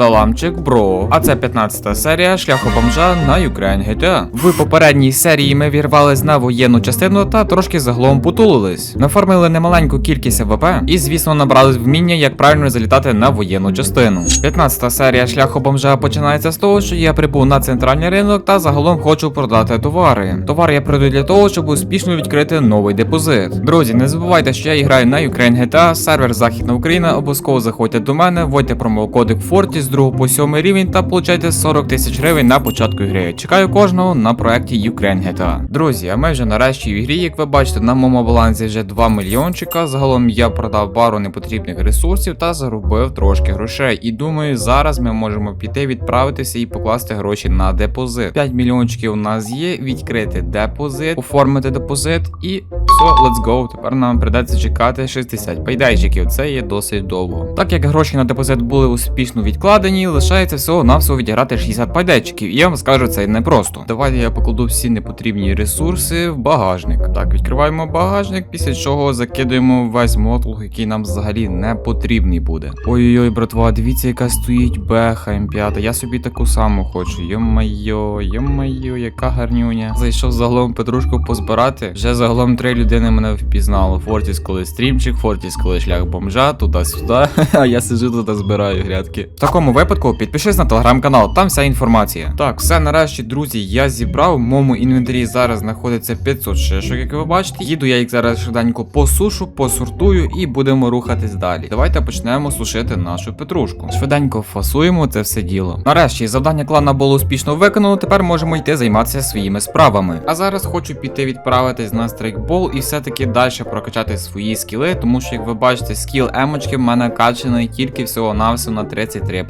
Саламчик, бро. А це 15-та серія шляху бомжа на Ukraine GTA. В попередній серії ми вірвались на воєнну частину та трошки загалом потулились. Нафармили немаленьку кількість АВП і, звісно, набрали вміння, як правильно залітати на воєнну частину. 15-та серія шляху бомжа починається з того, що я прибув на центральний ринок та загалом хочу продати товари. Товари я продаю для того, щоб успішно відкрити новий депозит. Друзі, не забувайте, що я граю на Ukraine GTA, сервер Західна Україна. Обов'язково заходьте до мене, вводьте промокодик Forti з 2 по 7 рівень та получайте 40 тисяч гривень на початку гри. Чекаю кожного на проєкті Ukraine GTA. Друзі, а ми вже нарешті в грі, як ви бачите, на моєму балансі вже 2 мільйончика. Загалом я продав пару непотрібних ресурсів та заробив трошки грошей. І думаю, зараз ми можемо піти відправитися і покласти гроші на депозит. 5 мільйончиків у нас є, відкрити депозит, оформити депозит і все, let's go. Тепер нам придеться чекати 60 пайдайчиків. Це є досить довго. Так як гроші на депозит були успішно відкладені, лишається всього навсього відіграти 60 пайдайчиків. І я вам скажу, це непросто. Давайте я покладу всі непотрібні ресурси в багажник. Так, відкриваємо багажник, після чого закидуємо весь мотлуг, який нам взагалі не потрібний буде. Ой-ой-ой, братва, дивіться, яка стоїть беха М5. Я собі таку саму хочу. Йо-майо, йо-майо, яка гарнюня. Зайшов загалом петрушку позбирати. Вже загалом три людини мене впізнало. Фортіс, коли стрімчик, Фортіс, коли шлях бомжа, туди-сюди. А я сиджу тут збираю грядки. В такому випадку підпишись на телеграм-канал, там вся інформація. Так, все нарешті, друзі, я зібрав. В моєму інвентарі зараз знаходиться 500 шишок, як ви бачите. Їду я їх зараз швиденько посушу, посортую і будемо рухатись далі. Давайте почнемо сушити нашу петрушку. Швиденько фасуємо це все діло. Нарешті завдання клана було успішно виконано. Тепер можемо йти займатися своїми справами. А зараз хочу піти відправитись на страйкбол і все-таки далі прокачати свої скіли, тому що, як ви бачите, скіл емочки в мене качаний тільки всього навсього на 33%.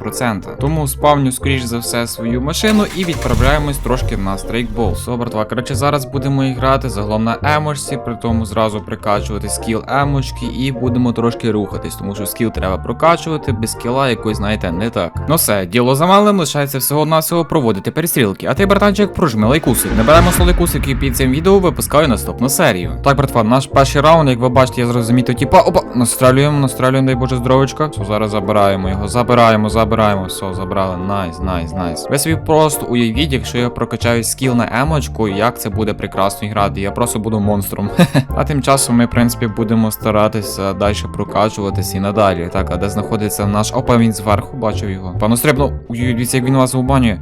Тому спавню, скоріш за все, свою машину і відправляємось трошки на страйкбол. Все, братва, коротше, зараз будемо грати загалом на емочці, при тому зразу прикачувати скіл емочки і будемо трошки рухатись, тому що скіл треба прокачувати, без скіла якось, знаєте, не так. Ну все, діло за малим, лишається всього навсього проводити перестрілки. А ти, братанчик, прожми лайкусик. Набираємо 100 лайкусик під цим відео випускаю наступну серію. Так, братва, наш перший раунд, як ви бачите, я зрозумів, типа, опа, настрелюємо, настрелюємо, дай Боже здоровечка. Все, зараз забираємо його, забираємо, забираємо, все, забрали. Найс, найс, найс. Ви собі просто уявіть, якщо я прокачаю скіл на емочку, як це буде прекрасно грати. Я просто буду монстром. а тим часом ми, в принципі, будемо старатися далі прокачуватись і надалі. Так, а де знаходиться наш. Опа, він зверху бачив його. Пану стрибну. Дивіться, як він вас обманює.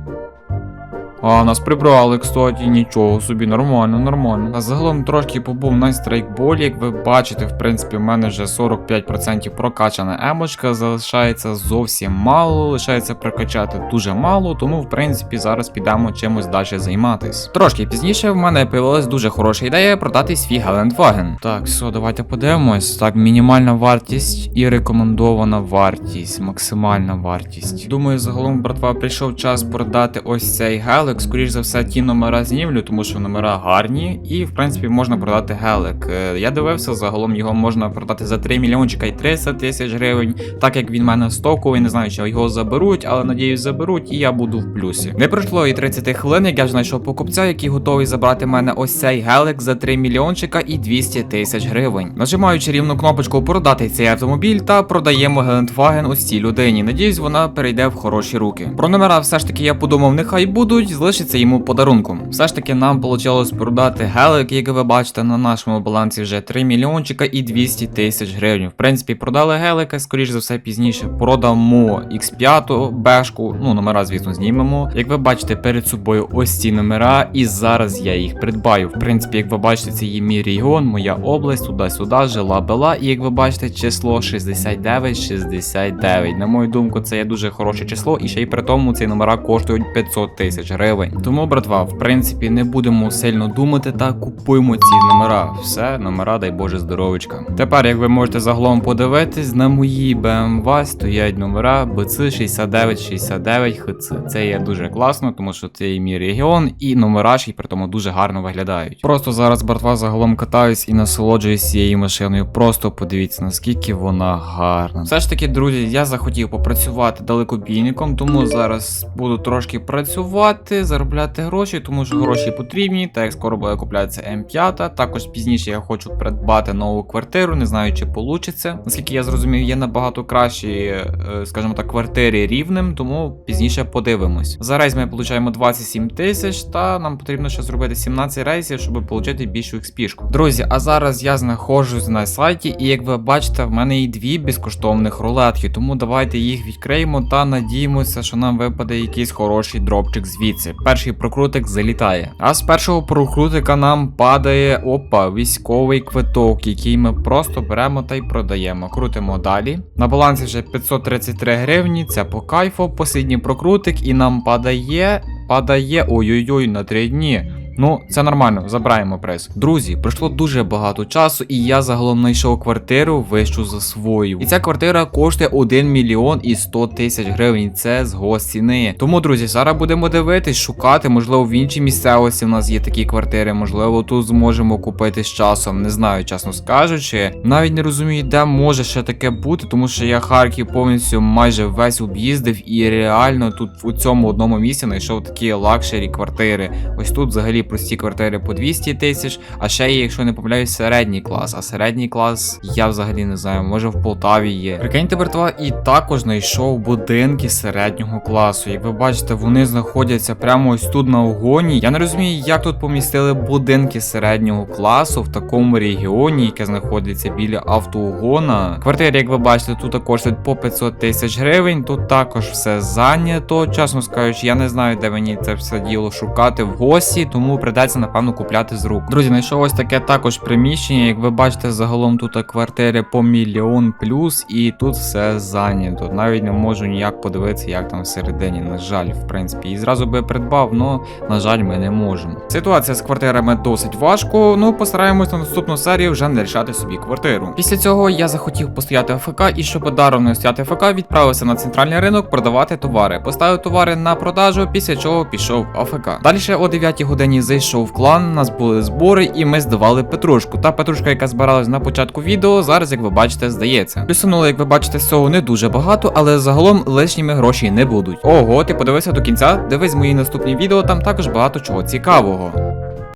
А, нас прибрали, кстати, нічого собі, нормально, нормально. А загалом трошки побув на страйкболі, як ви бачите, в принципі, в мене вже 45% прокачана емочка, залишається зовсім мало, лишається прокачати дуже мало, тому в принципі зараз підемо чимось далі займатись. Трошки пізніше в мене появилась дуже хороша ідея продати свій Гелендваген. Так, все, давайте подивимось. Так, мінімальна вартість і рекомендована вартість, максимальна вартість. Думаю, загалом, братва, прийшов час продати ось цей гелик. Скоріш за все, ті номера знімлю, тому що номера гарні, і в принципі можна продати гелик. Е, Я дивився, загалом його можна продати за 3 мільйончика і 300 тисяч гривень. Так як він в мене стоковий, не знаю, чи його заберуть, але надіюсь, заберуть, і я буду в плюсі. Не пройшло і 30 хвилин, як я ж знайшов покупця, який готовий забрати мене ось цей гелик за 3 мільйончика і 200 тисяч гривень. Нажимаю чарівну кнопочку продати цей автомобіль та продаємо Гелендваген ось цій людині. Надіюсь, вона перейде в хороші руки. Про номера все ж таки я подумав, нехай будуть, залишиться йому подарунком. Все ж таки нам вийшло продати гелик, як ви бачите, на нашому балансі вже 3 мільйончика і 200 тисяч гривень. В принципі, продали гелика, скоріш за все, пізніше продамо X5 бешку. Ну, номера, звісно, знімемо. Як ви бачите, перед собою ось ці номера, і зараз я їх придбаю. В принципі, як ви бачите, це є мій регіон, моя область, туди-сюди, жила бела. І як ви бачите, число 69-69. На мою думку, це є дуже хороше число, і ще й при тому ці номера коштують 500 тисяч гривень. Тому, братва, в принципі, не будемо сильно думати та купуємо ці номера. Все, номера, дай Боже, здоровечка. Тепер, як ви можете загалом подивитись, на моїй BMW стоять номера BC 6969 ХЦ. Це є дуже класно, тому що це є мій регіон, і номера ж і при тому дуже гарно виглядають. Просто зараз, братва, загалом катаюсь і насолоджуюсь цією машиною. Просто подивіться, наскільки вона гарна. Все ж таки, друзі, я захотів попрацювати далекобійником, тому зараз буду трошки працювати. Заробляти гроші, тому що гроші потрібні, так як скоро буде куплятися М5. Також пізніше я хочу придбати нову квартиру, не знаю, чи вийде. Наскільки я зрозумів, є набагато кращі, е, скажімо так, квартири рівнем, тому пізніше подивимось. Зараз ми получаємо 27 тисяч, та нам потрібно ще зробити 17 рейсів, щоб отримати більшу експішку. Друзі, а зараз я знаходжусь на сайті, і як ви бачите, в мене є дві безкоштовних рулетки, тому давайте їх відкриємо та надіємося, що нам випаде якийсь хороший дропчик звідси. Перший прокрутик залітає. А з першого прокрутика нам падає опа, військовий квиток, який ми просто беремо та й продаємо. Крутимо далі. На балансі вже 533 гривні, це по кайфу. Послідній прокрутик, і нам падає. Падає ой-ой-ой на 3 дні. Ну, це нормально, забираємо приз. Друзі, пройшло дуже багато часу, і я загалом знайшов квартиру вищу за свою. І ця квартира коштує 1 мільйон і 100 тисяч гривень. Це з госціни. Тому, друзі, зараз будемо дивитись, шукати. Можливо, в іншій місцевості в нас є такі квартири. Можливо, тут зможемо купити з часом. Не знаю, чесно скажучи. Навіть не розумію, де може ще таке бути, тому що я Харків повністю майже весь об'їздив, і реально тут у цьому одному місці знайшов такі лакшері квартири. Ось тут взагалі прості квартири по 200 тисяч, а ще є, якщо не помиляюсь, середній клас. А середній клас я взагалі не знаю, може в Полтаві є. Прикиньте, братва, і також знайшов будинки середнього класу. Як ви бачите, вони знаходяться прямо ось тут на угоні. Я не розумію, як тут помістили будинки середнього класу в такому регіоні, яке знаходиться біля автоугона. Квартири, як ви бачите, тут коштують по 500 тисяч гривень. Тут також все зайнято. Чесно скажучи, я не знаю, де мені це все діло шукати в гості, тому придеться, напевно, купляти з рук. Друзі, знайшов ось таке також приміщення. Як ви бачите, загалом тут квартири по мільйон плюс, і тут все зайнято. Навіть не можу ніяк подивитися, як там всередині. На жаль, в принципі, і зразу би придбав, але на жаль, ми не можемо. Ситуація з квартирами досить важко. Ну постараємось на наступну серію вже не рішати собі квартиру. Після цього я захотів постояти АФК, і щоб даром не стояти АФК, відправився на центральний ринок продавати товари. Поставив товари на продажу, після чого пішов АФК. Далі о 9 годині зайшов в клан, у нас були збори, і ми здавали петрушку. Та петрушка, яка збиралась на початку відео, зараз, як ви бачите, здається. Присунули, як ви бачите, з цього не дуже багато, але загалом лишніми гроші не будуть. Ого, ти подивився до кінця? Дивись мої наступні відео, там також багато чого цікавого.